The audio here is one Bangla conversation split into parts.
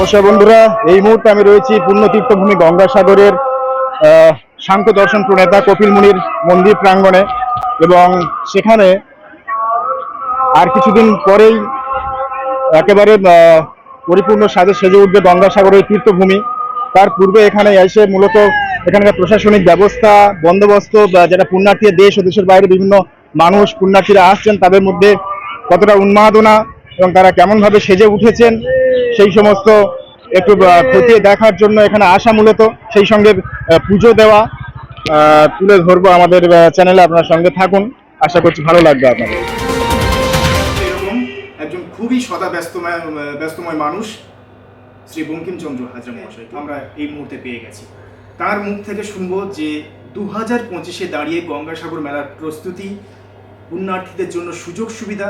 নমস্কার বন্ধুরা, এই মুহূর্তে আমি রয়েছি পুণ্যতীর্থভূমি গঙ্গাসাগরের সাংখ্য দর্শন প্রণেতা কপিল মুনির মন্দির প্রাঙ্গণে এবং সেখানে আর কিছুদিন পরেই একেবারে পরিপূর্ণ সাজে সেজে উঠবে গঙ্গাসাগরের তীর্থভূমি। তার পূর্বে এখানে এসে মূলত এখানকার প্রশাসনিক ব্যবস্থা, বন্দোবস্ত বা যারা পুণ্যার্থী দেশ ও দেশের বাইরে বিভিন্ন মানুষ, পুণ্যার্থীরা আসছেন, তাদের মধ্যে কতটা উন্মাদনা এবং তারা কেমনভাবে সেজে উঠেছেন, সেই সমস্ত একটু খতিয়ে দেখার জন্য এখানে আসা মূলত। সেই সঙ্গে পুজো দেওয়া তুলে ধরবো আমাদের চ্যানেলে, আপনার সঙ্গে থাকুন। আশা করছি ভালো লাগবে আপনাদের। একজন খুবই সদা ব্যস্তময় ব্যস্তময় মানুষ, শ্রী বঙ্কিমচন্দ্র হাজরা মহাশয়কে আমরা এই মুহূর্তে পেয়ে গেছি। তার মুখ থেকে শুনব যে দু হাজার পঁচিশে দাঁড়িয়ে গঙ্গাসাগর মেলার প্রস্তুতি, পুণ্যার্থীদের জন্য সুযোগ সুবিধা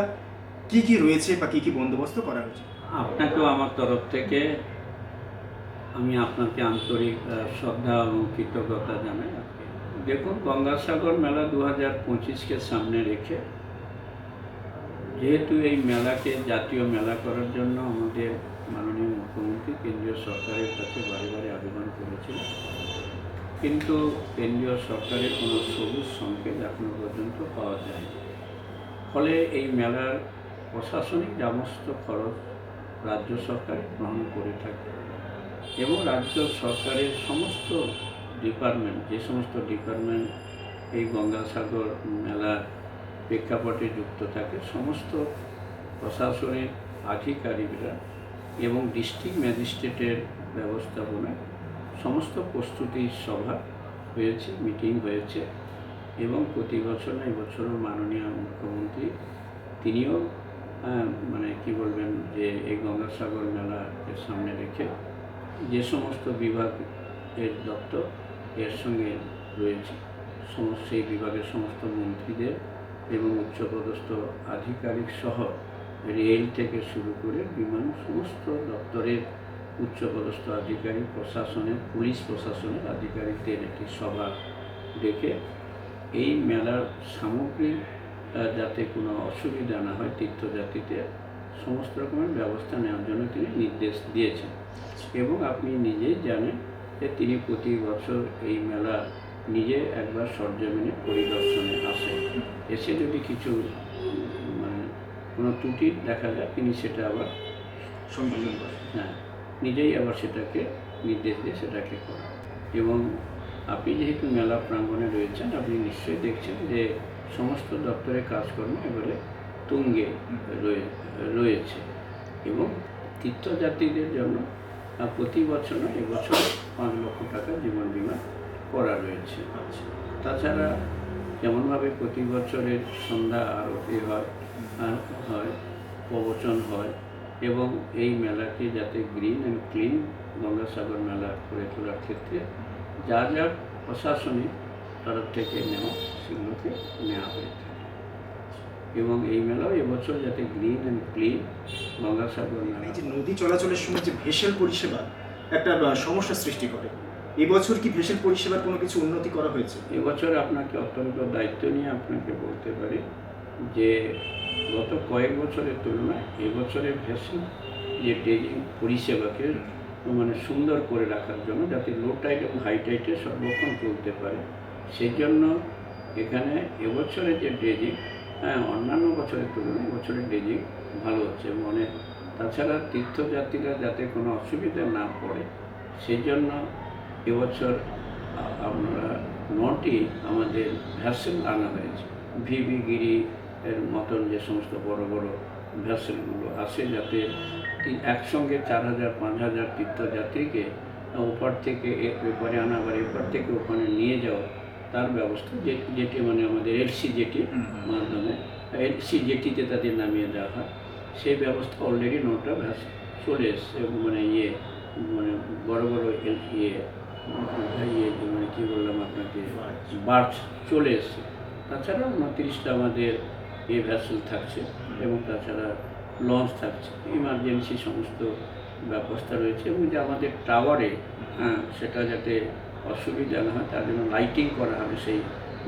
কি কি রয়েছে বা কি কি বন্দোবস্ত করা হয়েছে? আপনাকেও আমার তরফ থেকে আমি আপনাকে আন্তরিক শ্রদ্ধা এবং কৃতজ্ঞতা জানাই। দেখুন, গঙ্গাসাগর মেলা দু হাজার পঁচিশকে সামনে রেখে, যেহেতু এই মেলাকে জাতীয় মেলা করার জন্য আমাদের মাননীয় মুখ্যমন্ত্রী কেন্দ্রীয় সরকারের কাছে বারে বারে আবেদন করেছিল কিন্তু কেন্দ্রীয় সরকারের কোনো সবুজ সংকেত এখনও পর্যন্ত পাওয়া যায়নি। ফলে এই মেলার প্রশাসনিক সমস্ত খরচ রাজ্য সরকার গ্রহণ করে থাকে এবং রাজ্য সরকারের সমস্ত ডিপার্টমেন্ট, যে সমস্ত ডিপার্টমেন্ট এই গঙ্গাসাগর মেলার প্রেক্ষাপটে যুক্ত থাকে, সমস্ত প্রশাসনের আধিকারিকরা এবং ডিস্ট্রিক্ট ম্যাজিস্ট্রেটের ব্যবস্থাপনায় সমস্ত প্রস্তুতি সভা হয়েছে, মিটিং হয়েছে এবং প্রতি বছর এবছরও মাননীয় মুখ্যমন্ত্রী, তিনিও মানে কি বলবেন যে এই গঙ্গাসাগর মেলাকে সামনে রেখে যে সমস্ত বিভাগ এর দপ্তর এর সঙ্গে রয়েছে, সমস্ত সেই বিভাগের সমস্ত মন্ত্রীদের এবং উচ্চপদস্থ আধিকারিক সহ রেল থেকে শুরু করে বিমান সমস্ত দপ্তরের উচ্চপদস্থ আধিকারিক, প্রশাসনের, পুলিশ প্রশাসনের আধিকারিকদের একটি সভা ডেকে এই মেলার সামগ্রিক যাতে কোনো অসুবিধা না হয় তীর্থযাত্রীতে সমস্ত রকমের ব্যবস্থা নেওয়ার জন্য তিনি নির্দেশ দিয়েছেন। এবং আপনি নিজেই জানেন যে তিনি প্রতি বছর এই মেলা নিজে একবার সরজমিনে পরিদর্শনে আসেন। এসে যদি কিছু মানে কোনো ত্রুটি দেখা যায় তিনি সেটা আবার সংযোজন করেন। হ্যাঁ নিজেই আবার সেটাকে নির্দেশ দিয়ে সেটাকে করেন। এবং আপনি যেহেতু মেলা প্রাঙ্গণে রয়েছেন আপনি নিশ্চয়ই দেখছেন যে সমস্ত দপ্তরের কাজকর্ম এবারে তুঙ্গে রয়ে রয়েছে এবং তীর্থযাত্রীদের জন্য প্রতি বছর এবছর পাঁচ লক্ষ টাকা জীবন বিমা করা রয়েছে। তাছাড়া যেমনভাবে প্রতি বছরের সন্ধ্যা আরতি হয় হয় প্রবচন হয় এবং এই মেলাকে যাতে গ্রিন অ্যান্ড ক্লিন গঙ্গাসাগর মেলা করে তোলার ক্ষেত্রে যা যা প্রশাসনিক তরফ থেকে নেওয়া সেগুলোকে নেওয়া হয়ে থাকে। এবং এই মেলাও এবছর যাতে গ্রিন অ্যান্ড ক্লিন গঙ্গাসাগর এই যে নদী চলাচলের সময় যে ভেসেল পরিষেবা একটা সমস্যা সৃষ্টি করে। এবছর কি ভেসেল পরিষেবার কোনো কিছু উন্নতি করা হয়েছে? এবছর আপনাকে অত্যন্ত দায়িত্ব নিয়ে আপনাকে বলতে পারি যে গত কয়েক বছরের তুলনায় এবছরের ভেসেল যে ডেজিং পরিষেবাকে মানে সুন্দর করে রাখার জন্য যাতে লো টাইট এবং হাই টাইটে সর্বক্ষণ চলতে পারে। সেই জন্য এখানে এবছরের যে ড্রেজিং হ্যাঁ অন্যান্য বছরের তুলনায় এবছরের ড্রেজিং ভালো হচ্ছে মনে তাছাড়া তীর্থযাত্রীরা যাতে কোনো অসুবিধা না পড়ে, সেই জন্য এবছর আ- আপনারা নটি আমাদের ভ্যাসেল আনা হয়েছে। ভিভি গিরি এর মতন যে সমস্ত বড় বড় ভ্যাসেলগুলো আসে যাতে একসঙ্গে চার হাজার, পাঁচ হাজার তীর্থযাত্রীকে ওপার থেকে এ- এপারে আনা আবার এপার থেকে ওখানে নিয়ে যাওয়া তার ব্যবস্থা যে- যেটি মানে আমাদের এলসি জেটির মাধ্যমে। এলসি জেটিতে তাদের নামিয়ে দেওয়া হয়। সেই ব্যবস্থা অলরেডি নটা ভ্যাস চলে এসছে মানে ইয়ে মানে বড় বড় ইয়ে ইয়ে মানে কী বললাম আপনাকে বার্চ চলে এসছে। তাছাড়া উনত্রিশটা আমাদের এ ভ্যাসেল থাকছে এবং তাছাড়া লঞ্চ থাকছে। ইমার্জেন্সি সমস্ত ব্যবস্থা রয়েছে এবং যে আমাদের টাওয়ারে হ্যাঁ সেটা যাতে অসুবিধা না হয় তার জন্য লাইটিং করা হবে সেই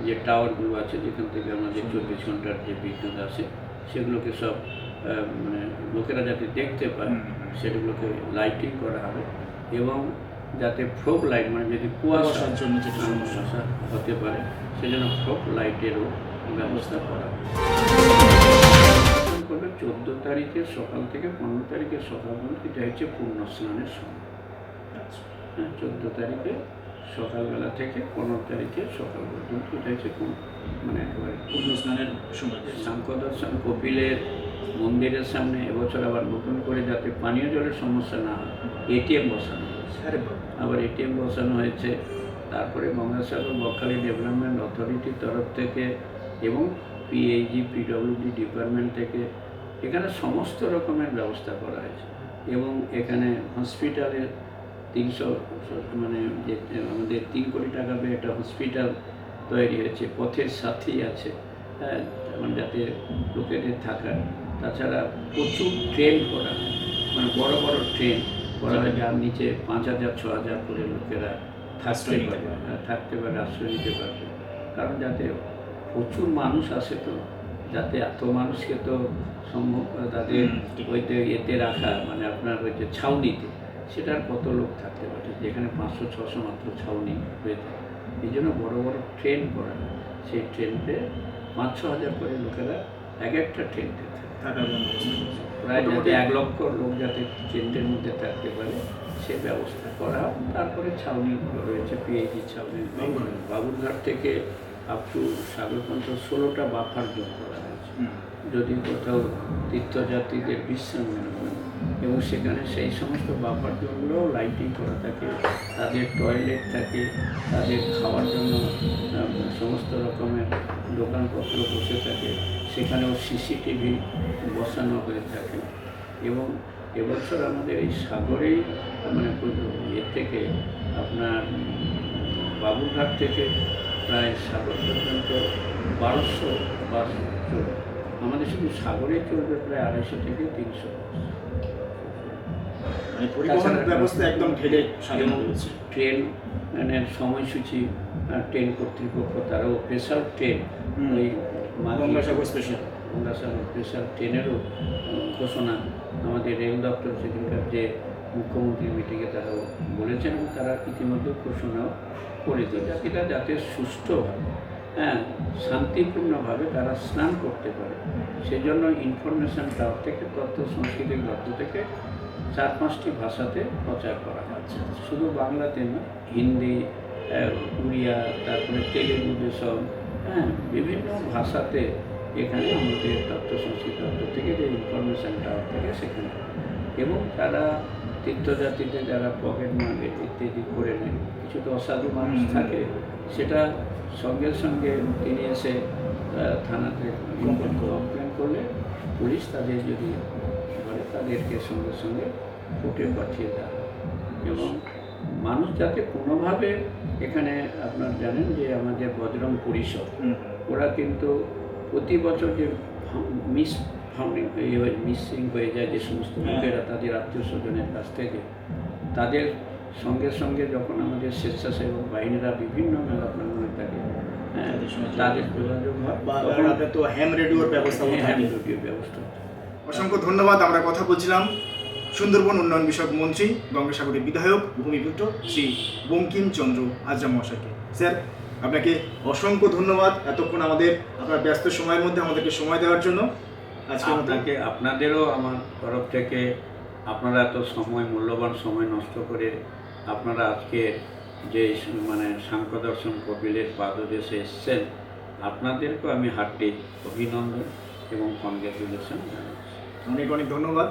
যে টাওয়ারগুলো আছে যেখান থেকে আমাদের চব্বিশ ঘণ্টার যে বিদ্যুৎ আসে সেগুলোকে সব মানে লোকেরা যাতে দেখতে পায় সেগুলোকে লাইটিং করা হবে এবং যাতে ফ্লোক লাইট মানে যদি কুয়াশা কুয়াশার জন্য যেটা সমস্যা। হতে পারে সেজন্য ফ্লোক লাইটেরও ব্যবস্থা করা হবে চোদ্দ তারিখের সকাল থেকে পনেরো তারিখের সকাল পর্যন্ত এটা হচ্ছে পূর্ণ স্নানের সময় আচ্ছা। হ্যাঁ চোদ্দ তারিখে সকালবেলা থেকে পনেরো তারিখে সকাল পর্যন্ত এটা হচ্ছে কোন- মানে একেবারে স্নানের সময় সাংখ্য দর্শন কপিলের মন্দিরের সামনে এবছর আবার নতুন করে যাতে পানীয় জলের সমস্যা না হয় এটিএম বসানো হয়েছে। আবার এটিএম বসানো হয়েছে। তারপরে গঙ্গাসাগর বকখালি ডেভেলপমেন্ট অথরিটির তরফ থেকে এবং পিএইচজি পিডব্লিউডি ডিপার্টমেন্ট থেকে এখানে সমস্ত রকমের ব্যবস্থা করা হয়েছে। এবং এখানে হসপিটালের তিনশো মানে যে আমাদের তিন কোটি টাকা দিয়ে একটা হসপিটাল তৈরি হয়েছে পথের সাথী আছে হ্যাঁ মানে যাতে লোকেদের থাকার। তাছাড়া প্রচুর ট্রেন করা হয় মানে বড় বড় ট্রেন করা হয় যার নিচে পাঁচ হাজার ছ হাজার করে লোকেরা থাকতে পারে। হ্যাঁ, থাকতে পারে আশ্রয় নিতে পারবে। কারণ যাতে প্রচুর মানুষ আসে তো যাতে এত মানুষকে তো সম্ভব তাদের ওইতে এতে রাখা মানে আপনার ওই যে ছাউনিতে সেটার কত লোক থাকতে পারে? যেখানে পাঁচশো ছশো মাত্র ছাউনি হয়ে থাকে। এই জন্য বড়ো বড়ো ট্রেন করা সেই ট্রেনতে পাঁচ ছ হাজার করে লোকেরা এক একটা ট্রেনতে প্রায় যাতে এক লক্ষ লোক যাতে ট্রেনটের মধ্যে থাকতে পারে সে ব্যবস্থা করা তারপরে ছাউনি রয়েছে পিএইচি ছাউনি বাবুরঘাট। বাবুরঘাট থেকে আপ টু সাগরপঞ্চ ষোলোটা বাফার যোগ করা হয়েছে। যদি কোথাও তীর্থযাত্রীদের বিশ্রাম হয় এবং সেখানে সেই সমস্ত জোনগুলোও লাইটিং করা থাকে, তাদের টয়লেট থাকে, তাদের খাওয়ার জন্য সমস্ত রকমের দোকানপত্র বসে থাকে, সেখানেও সিসিটিভি বসানো হয়ে থাকে। এবং এবছর আমাদের এই সাগরেই মানে এর থেকে, আপনার বাবুরঘাট থেকে প্রায় সাগর পর্যন্ত বারোশো বাস আমাদের শুধু সাগরে চলবে প্রায় আড়াইশো থেকে তিনশো পরিবহন ব্যবস্থা একদম ঢেলে সাজানো রয়েছে। ট্রেন মানে সময়সূচি ট্রেন কর্তৃপক্ষ তারাও স্পেশাল ট্রেন ওই গঙ্গাসাগর স্পেশাল গঙ্গাসাগর স্পেশাল ট্রেনেরও ঘোষণা আমাদের রেল দপ্তর সেদিনকার যে মুখ্যমন্ত্রীর মিটিংয়ে তারাও বলেছেন এবং তারা ইতিমধ্যে ঘোষণাও করে দিয়ে যাত্রীরা যাতে সুষ্ঠুভাবে হ্যাঁ শান্তিপূর্ণভাবে তারা স্নান করতে পারে। সেজন্য ইনফরমেশন টাওয়ার থেকে তথ্য সাংস্কৃতিক দপ্তর থেকে চার পাঁচটি ভাষাতে প্রচার করা হচ্ছে শুধু বাংলাতে না হিন্দি উড়িয়া তারপরে তেলেগু দেশম হ্যাঁ বিভিন্ন ভাষাতে এখানে আমাদের তথ্য সংস্কৃতি দপ্তর থেকে যে ইনফরমেশন টাওয়ার থেকে সেখানে। এবং তারা তীর্থযাত্রীদের যারা পকেট মার্কেট ইত্যাদি করে নেয় কিছু তো অসাধু মানুষ থাকে সেটা সঙ্গে সঙ্গে তিনি এসে থানাতে কমপ্লেন করলে পুলিশ তাদের যদি তাদেরকে সঙ্গে সঙ্গে কোর্টে পাঠিয়ে দেওয়া। এবং মানুষ যাতে কোনোভাবে এখানে আপনার জানেন যে আমাদের বজরং পরিষদ ওরা কিন্তু প্রতি বছর যে মিস ফাউন্ডিং মিসিং হয়ে যায় যে সমস্ত হ্যাঁ। লোকেরা তাদের আত্মীয় স্বজনের কাছ থেকে তাদের সঙ্গে সঙ্গে যখন আমাদের স্বেচ্ছাসেবক বাহিনীরা বিভিন্ন মেলা প্রাঙ্গণে থাকে হ্যাঁ, তাদের যোগাযোগ হয়। তখন তো হ্যাম রেডিওর ব্যবস্থা হ্যাঁ, থাকে। হ্যাঁ, ব্যবস্থা। অসংখ্য ধন্যবাদ, আমরা কথা বলছিলাম সুন্দরবন উন্নয়ন বিষয়ক মন্ত্রী গঙ্গাসাগরের বিধায়ক, ভূমিপুত্র শ্রী বঙ্কিম চন্দ্র হাজরা মহাশয়কে। স্যার, আপনাকে অসংখ্য ধন্যবাদ এতক্ষণ আমাদের আপনার ব্যস্ত সময়ের মধ্যে আমাদেরকে সময় দেওয়ার জন্য। আজকে আপনাকে, আপনাদেরও আমার তরফ থেকে আপনারা এত সময়, মূল্যবান সময় নষ্ট করে আপনারা আজকে যে মানে সাংখ্য দর্শন কপিলের পাদদেশে এসছেন, আপনাদেরকেও আমি হার্টে অভিনন্দন এবং কনগ্রাচুলেশন জানাচ্ছি। অনেক অনেক ধন্যবাদ।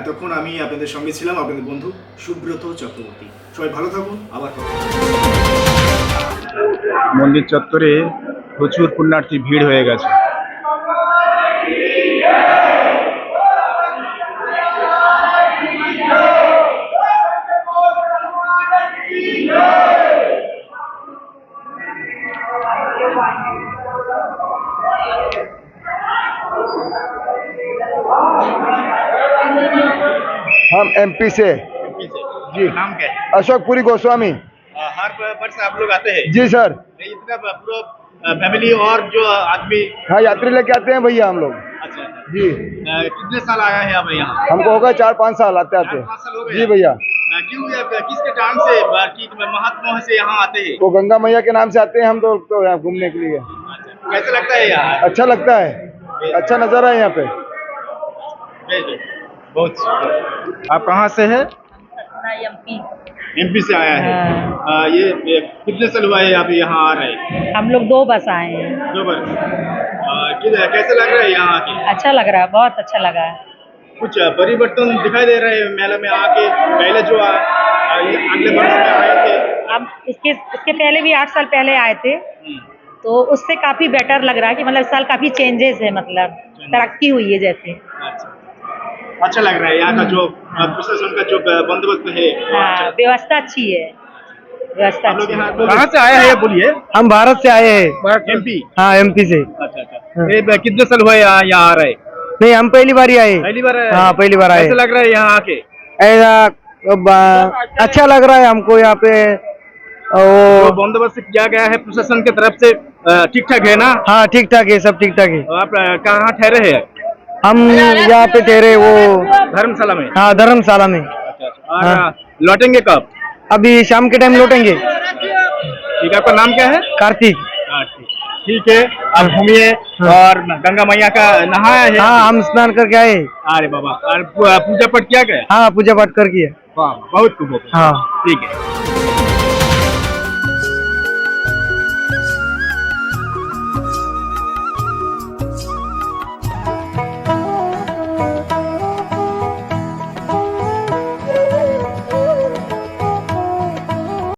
এতক্ষণ আমি আপনাদের সঙ্গে ছিলাম আপনাদের বন্ধু সুব্রত চক্রবর্তী। সবাই ভালো থাকুন আবার কথা মন্দির চত্বরে প্রচুর পুণ্যার্থী ভিড় হয়ে গেছে। हम एमपी से। जी। नाम क्या है? अशोक पुरी गोस्वामी। हर वर्ष आप लोग आते हैं? जी सर। इतना पूरा फैमिली और जो आदमी हाँ यात्री लेके आते हैं भैया हम लोग। अच्छा जी। कितने साल आया है अब यहाँ? हमको होगा चार पाँच साल आते आते। हो जी भैया। क्यों किसके से महात्मा से यहाँ आते हैं? वो गंगा मैया के नाम से आते हैं हम तो, तो यहाँ घूमने के लिए। अच्छा, कैसे लगता है यहाँ? अच्छा लगता है। अच्छा नज़ारा है यहाँ पे। बहुत आप कहाँ से है? एमपी। एमपी से आया है। अ, ये, ये कितने साल हुआ है आप यहाँ आ रहे? हैं हम लोग दो बस आए हैं। दो अ, किधर- कैसे लग रहा है यहाँ आके? अच्छा लग रहा है बहुत अच्छा लगा। है कुछ परिवर्तन दिखाई दे रहे हैं मेले में आके? पहले जो आ, आ, अगले वर्ष में आए थे। अब इसके इसके पहले भी आठ साल पहले आए थे। तो उससे काफ़ी बेटर लग रहा है कि मतलब इस साल काफ़ी चेंजेस है मतलब तरक्की हुई है जैसे। अच्छा लग रहा है यहाँ का जो प्रशासन का जो बंदोबस्त है। हाँ व्यवस्था अच्छी है। व्यवस्था अच्छी है। कहाँ से आया है बोलिए? हम भारत से आए हैं। एमपी हाँ एमपी से। अच्छा अच्छा। कितने साल हुए यहाँ यहाँ आ रहे? नहीं हम पहली बार ही आए। पहली बार आए? हाँ, पहली बार आए। लग रहा है यहाँ आके? ऐसा अच्छा लग रहा है हमको यहाँ पे। जो बंदोबस्त किया गया है प्रशासन की तरफ़ से ठीक ठाक है ना? हाँ ठीक ठाक है सब ठीक ठाक है। आप कहाँ ठहरे हैं? हम यहाँ पे ठहरे वो धर्मशाला में। हाँ धर्मशाला में। अच्छा अच्छा। हाँ। लौटेंगे कब? अभी शाम के टाइम लौटेंगे। ठीक है आपका नाम क्या है? कार्तिक। हाँ, ठीक। है आप घूमिए और गंगा मैया का नहाया है? हाँ हम स्नान करके आए। अरे बाबा और पूजा पाठ किया गया? हाँ पूजा पाठ करके बहुत खूब हाँ। ठीक है।